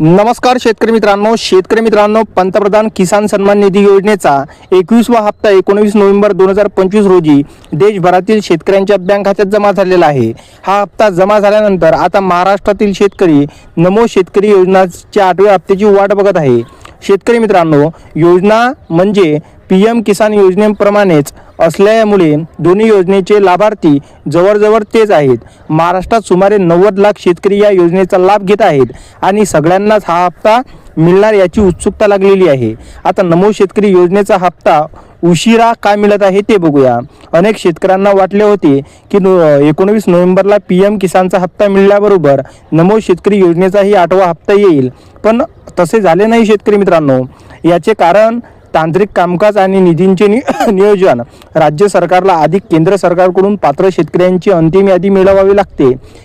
नमस्कार शेतकरी मित्रांनो शेतकरी मित्रांनो पंतप्रधान किसान सन्मान निधी योजनेचा एकवीसवा हप्ता एकोणवीस नोव्हेंबर दोन हजार पंचवीस रोजी देशभरातील शेतकऱ्यांच्या बँक खात्यात जमा झालेला आहे. हा हप्ता जमा झाल्यानंतर आता महाराष्ट्रातील शेतकरी नमो शेतकरी योजनाच्या आठव्या हप्त्याची वाट बघत आहे. शेतकरी मित्रांनो योजना म्हणजे पी एम किसान योजनेप्रमाणेच असल्यामुळे दोन्ही योजनेचे लाभार्थी जवळजवळ तेच आहेत. महाराष्ट्रात सुमारे नव्वद लाख शेतकरी या योजनेचा लाभ घेत आहेत आणि सगळ्यांनाच हा हप्ता मिळणार याची उत्सुकता लागलेली आहे. आता नमो शेतकरी योजनेचा हप्ता उशिरा का मिळत आहे ते बघूया. अनेक शेतकऱ्यांना वाटले होते की नो एकोणवीस नोव्हेंबरला पी एम किसानचा हप्ता मिळाल्याबरोबर नमो शेतकरी योजनेचाही आठवा हप्ता येईल. पण तसे झाले नाही शेतकरी मित्रांनो. याचे कारण तांत्रिक कामकाज आणि निधींचे नि नियोजन. राज्य सरकारला अधिक केंद्र सरकारकडून पात्र शेतकऱ्यांची अंतिम यादी मिळवावी लागते.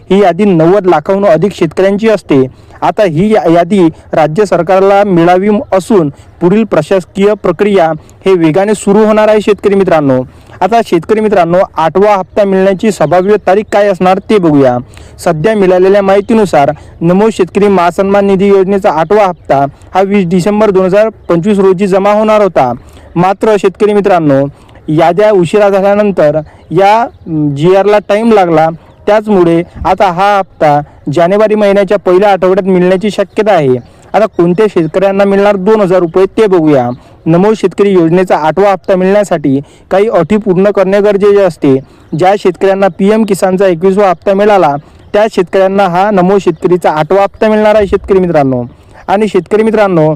ही यादी नव्वद लाखाहून अधिक शेतकऱ्यांची असते. आता ही या- यादी राज्य सरकारला मिळावी असून पुढील प्रशासकीय प्रक्रिया हे वेगाने सुरू होणार आहे शेतकरी मित्रांनो. आता शेतकरी मित्रांनो आठवा हप्ता मिळण्याची संभाव्य तारीख काय असणार ते बघूया. सध्या मिळालेल्या माहितीनुसार नमो शेतकरी महासन्मान निधी योजनेचा आठवा हप्ता हा वीस डिसेंबर दोन हजार पंचवीस रोजी जमा होणार होता. मात्र शेतकरी मित्रांनो याद्या उशिरा झाल्यानंतर या जी आरला टाईम लागला त्याचमुळे आता हा हप्ता जानेवारी महिन्याच्या पहिल्या आठवड्यात मिळण्याची शक्यता आहे. आता कोणत्या शेतकऱ्यांना मिळणार दोन हजार रुपये ते बघूया. नमो शेतकरी योजनेचा आठवा हप्ता मिळण्यासाठी काही अटी पूर्ण करणे गरजेचे असते. ज्या शेतकऱ्यांना पी एम किसानचा एकवीसवा हप्ता मिळाला त्या शेतकऱ्यांना हा नमो शेतकरीचा आठवा हप्ता मिळणार आहे शेतकरी मित्रांनो. आणि शेतकरी मित्रांनो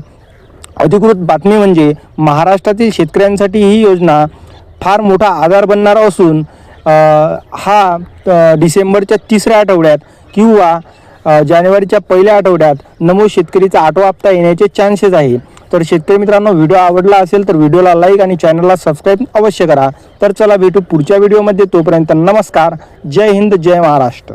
अधिकृत बातमी म्हणजे महाराष्ट्रातील शेतकऱ्यांसाठी ही योजना फार मोठा आधार बनणार असून हा डिसेंबरच्या तिसऱ्या आठवड्यात किंवा जानेवारीच्या पहिल्या आठवड्यात नमो शेतकरीचा आठवा हप्ता येण्याचे चान्सेस आहे. तर शेतकरी मित्रांनो व्हिडिओ आवडला असेल तर व्हिडिओला लाईक आणि चॅनलला सबस्क्राईब अवश्य करा. तर चला भेटू पुढच्या व्हिडिओमध्ये तोपर्यंत नमस्कार. जय हिंद जय महाराष्ट्र.